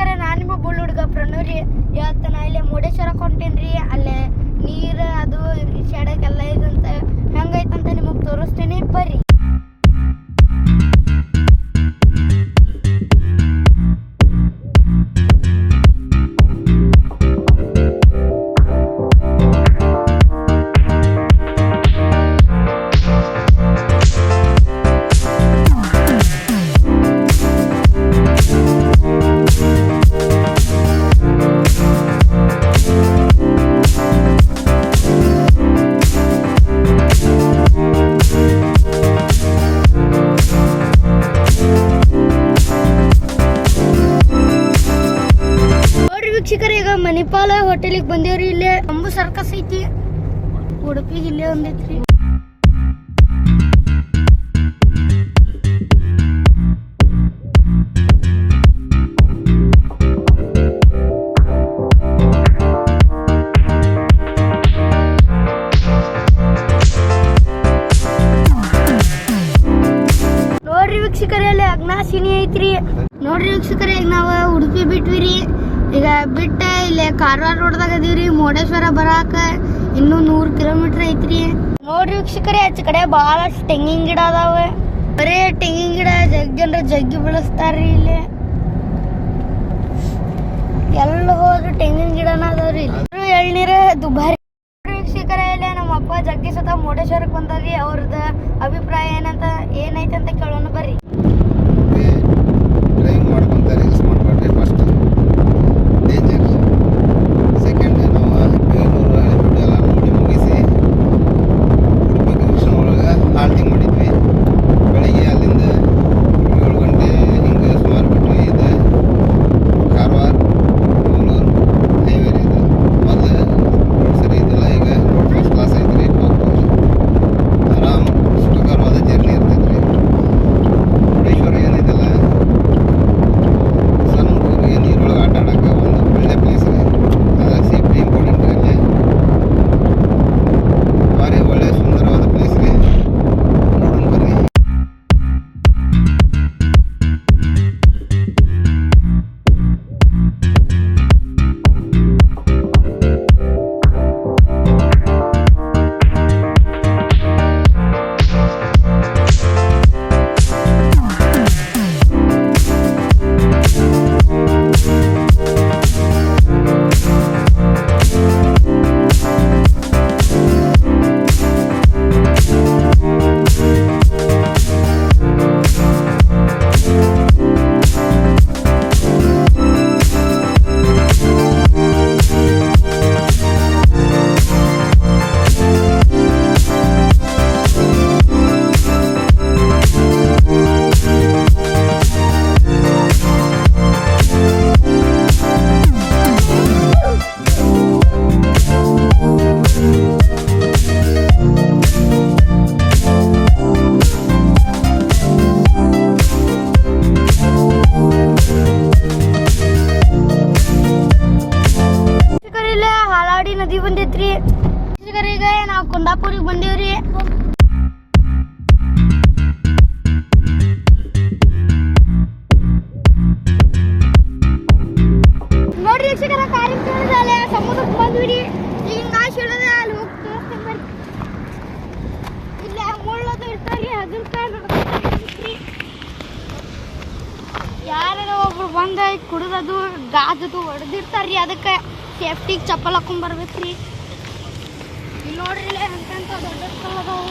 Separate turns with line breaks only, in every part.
ವೀಕ್ಷಕರೇ ನಾನು ನಿಮ್ಮ ಬುಳ್ಳು ಹುಡುಗ ಪ್ರಣೂರಿ ಇವತ್ತು ನಾ ಇಲ್ಲಿ ಮುರುಡೇಶ್ವರ ಹೊಂಟೇನ್ರಿ ಅಲ್ಲೇ ನೀರು ಅದು ಶಡಕ್ಕೆಲ್ಲ ಇದಂತ. ಹೆಂಗೈತಂತ ನಿಮಗೆ ತೋರಿಸ್ತೀನಿ, ಬರ್ರಿ. ಮಣಿಪಾಲ ಹೋಟೆಲಿಗೆ ಬಂದೇವ್ರಿ ಇಲ್ಲೇ. ಅಂಬು ಸರ್ಕಸ್ ಐತಿ. ಉಡುಪಿಗೆ ಇಲ್ಲೇ ಒಂದೈತ್ರಿ. ನೋಡ್ರಿ ವೀಕ್ಷಕರೇ, ಅಲ್ಲಿ ಅಗ್ನಾಶಿನಿ ಐತ್ರಿ. ನೋಡ್ರಿ ವೀಕ್ಷಕರೇ, ಈಗ ನಾವು ಉಡುಪಿ ಬಿಟ್ವಿರಿ. ಈಗ ಬಿಟ್ಟ, ಇಲ್ಲಿ ಕಾರವಾರ ರೋಡ್ದಾಗ ಅದೀವ್ರಿ ಮುರುಡೇಶ್ವರ ಬರಾಕ ಇನ್ನು ನೂರು ಕಿಲೋಮೀಟರ್ ಐತ್ರಿ. ನೋಡ್ರಿ ವೀಕ್ಷಕರೇ, ಆಚೆ ಕಡೆ ಬಹಳಷ್ಟು ತೆಂಗಿನ ಗಿಡ ಅದಾವ. ಬರೇ ತೆಂಗಿನ ಗಿಡ, ಜಗ್ ಜನರ ಜಗ್ಗಿ ಬೆಳೆಸ್ತಾರ್ರಿ ಇಲ್ಲಿ. ಎಲ್ಲ ಹೋದ್ರು ತೆಂಗಿನ ಗಿಡನ ಅದಾವ್ರಿ ಇಲ್ಲಿ. ಎಳ್ನೀರ ದುಬಾರಿ. ವೀಕ್ಷಕರೇ, ಇಲ್ಲಿ ನಮ್ಮ ಅಪ್ಪ ಜಗ್ಗಿ ಸತ ಮುರುಡೇಶ್ವರಕ್ಕೆ ಬಂದಾರಿ ಅವ್ರದ್ದು ಅಭಿಪ್ರಾಯ ಏನೈತೆ ನದಿ ಬಂದೈತ್ರಿ. ಈಗ ನಾವು ಕುಂದಾಪುರಿಗೆ ಬಂದೇವ್ರಿ. ನೋಡ್ರಿ ವೀಕ್ಷಕರ ಕಾರಿನ ಕೇಳಿದಲ್ಲ ಸಮುದ್ರಕ್ಕೆ ಬಂದ್ಬಿಡಿ ಈಗ ಇಳಿದ ಅಲ್ಲಿ ಹೋಗಿ ತೋರಿಸ್ತೀನಿ ಬರ್ರಿ. ಇಲ್ಲ ಯಾರ ಒಬ್ರು ಬಂದ ಕುಡಿದದು ಗಾಜದು ಹೊಡೆದಿರ್ತಾರ್ರಿ ಅದಕ್ಕೆ. ಸೇಫ್ಟಿಗೆ ಚಪ್ಪಲ್ ಹಾಕೊಂಡ್ ಬರ್ಬೇಕ್ರಿ. ಇಲ್ಲಿ ನೋಡ್ರಿ ಅಂತಂತ ದೊಡ್ಡ ಕಲ್ಲು ಅದಾವು.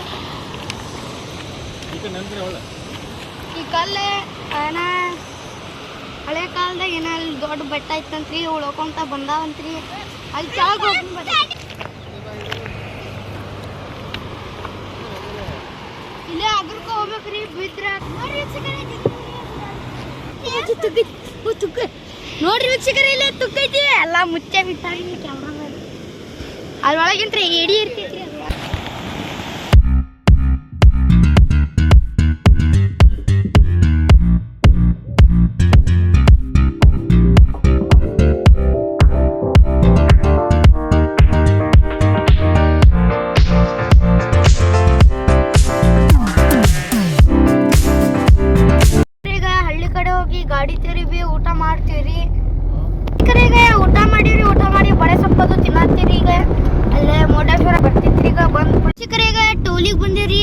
ಈ ಕಲ್ಲು ಏನ ಹಳೆ ಕಾಲದಾಗ ಏನ ಅಲ್ಲಿ ದೊಡ್ಡ ಬೆಟ್ಟ ಇತ್ತಂತ್ರಿ ಉಳ್ಕೊಂತ ಬಂದಾವಂತ್ರಿ. ಅಲ್ಲಿ ಕೆಳಗೆ ಹೋಗಿ ಇಲ್ಲೇ ಅಗ್ರಕ್ಕೆ ಹೋಗ್ಬೇಕ್ರಿ ಬಿದ್ರ. ನೋಡ್ರಿ ವೀಕ್ಷಕರೇ, ಇಲ್ಲೇ ತುಕ್ಕೈತಿ? ಎಲ್ಲ ಮುಚ್ಚೆ ಬಿಟ್ಟಾರಿ ಕ್ಯಾಮ್ರಾ ಎಡಿ ಏಡಿ ಮಾಡ್ತೀವ್ರಿ ಈಗ ಊಟ ಮಾಡಿರಿ ಊಟ ಮಾಡಿ ಬಳೆ ಸೊಪ್ಪದು ತಿನ್ನತ್ತೀರಿ ಈಗ. ಅಲ್ಲೇ ಮೋಡೇಶ್ವರ ಬರ್ತಿತ್ರಿ ಈಗ ಬಂದು ಚಿಕ್ಕರೀಗ ಟೋಲಿಗೆ ಬಂದಿರಿ.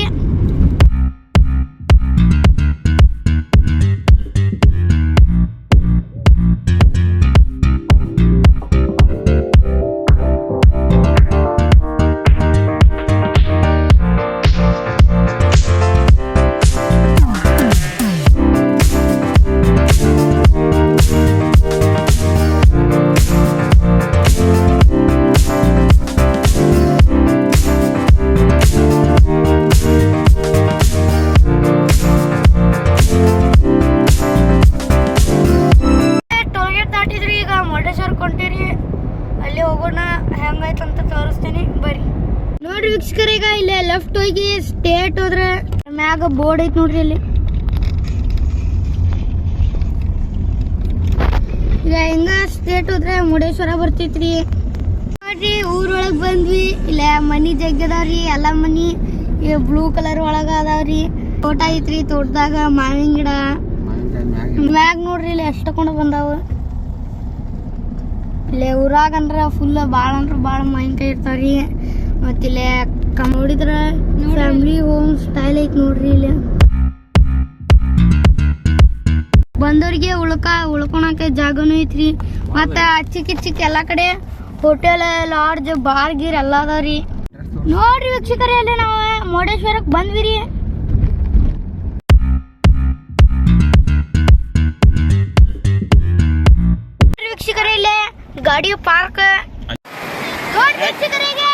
ಸ್ಟೇಟ್ ಹೋದ್ರೆ ಮ್ಯಾಗ ಬೋರ್ಡ್ ಐತ್ ನೋಡ್ರಿ ಇಲ್ಲಿ ಈಗ ಹಿಂಗ ಸ್ಟೇಟ್ ಹೋದ್ರೆ ಮುರುಡೇಶ್ವರ ಬರ್ತೈತ್ರಿ. ನೋಡ್ರಿ, ಊರೊಳಗ್ ಬಂದ್ವಿ. ಇಲ್ಲ, ಮನಿ ಜಗ್ಗದವ್ರಿ ಎಲ್ಲ ಮನಿ. ಬ್ಲೂ ಕಲರ್ ಒಳಗ ಅದಾವ್ರಿ. ತೋಟ ಐತ್ರಿ, ತೋಟದಾಗ ಮಾವಿನ ಗಿಡ. ಮ್ಯಾಗ ನೋಡ್ರಿ ಇಲ್ಲಿ ಎಷ್ಟಕೊಂಡ ಬಂದಾವ. ಇಲ್ಲೇ ಊರಾಗ ಅಂದ್ರ ಫುಲ್ ಭಾಳ ಅಂದ್ರ ಭಾಳ ಮಾವಿನಕಾಯಿ ಇರ್ತಾವ್ರಿ. ಮತ್ತ ಇಲ್ಲೇ ನೋಡಿದ್ರ ಫ್ಯಾಮಿಲಿ ಹೋಮ್ ಸ್ಟೈಲ್ ಐತಿ ನೋಡ್ರಿ ಇಲ್ಲಿ. ಬಂದವ್ರಿಗೆ ಉಳ್ಕ ಉಳ್ಕೊಳಕ ಜಾಗನೂ ಐತ್ರಿ. ಮತ್ತ ಚಿಕ್ಕ ಚಿಕ್ಕ ಎಲ್ಲಾ ಕಡೆ ಹೋಟೆಲ್ ಲಾಡ್ಜ್ ಬಾರ್ ಗೀರ್ ಎಲ್ಲ ಅದಾವ್ರಿ. ನೋಡ್ರಿ ವೀಕ್ಷಕರೇ ಅಲ್ಲಿ ನಾವು ಮುರುಡೇಶ್ವರಕ್ಕೆ ಬಂದ್ವಿ ರೀ ನೋಡ್ರಿ ವೀಕ್ಷಕರೇ ಇಲ್ಲೇ ಗಾಡಿ ಪಾರ್ಕ್ ನೋಡ್ರಿ ವೀಕ್ಷಕರಿಗೆ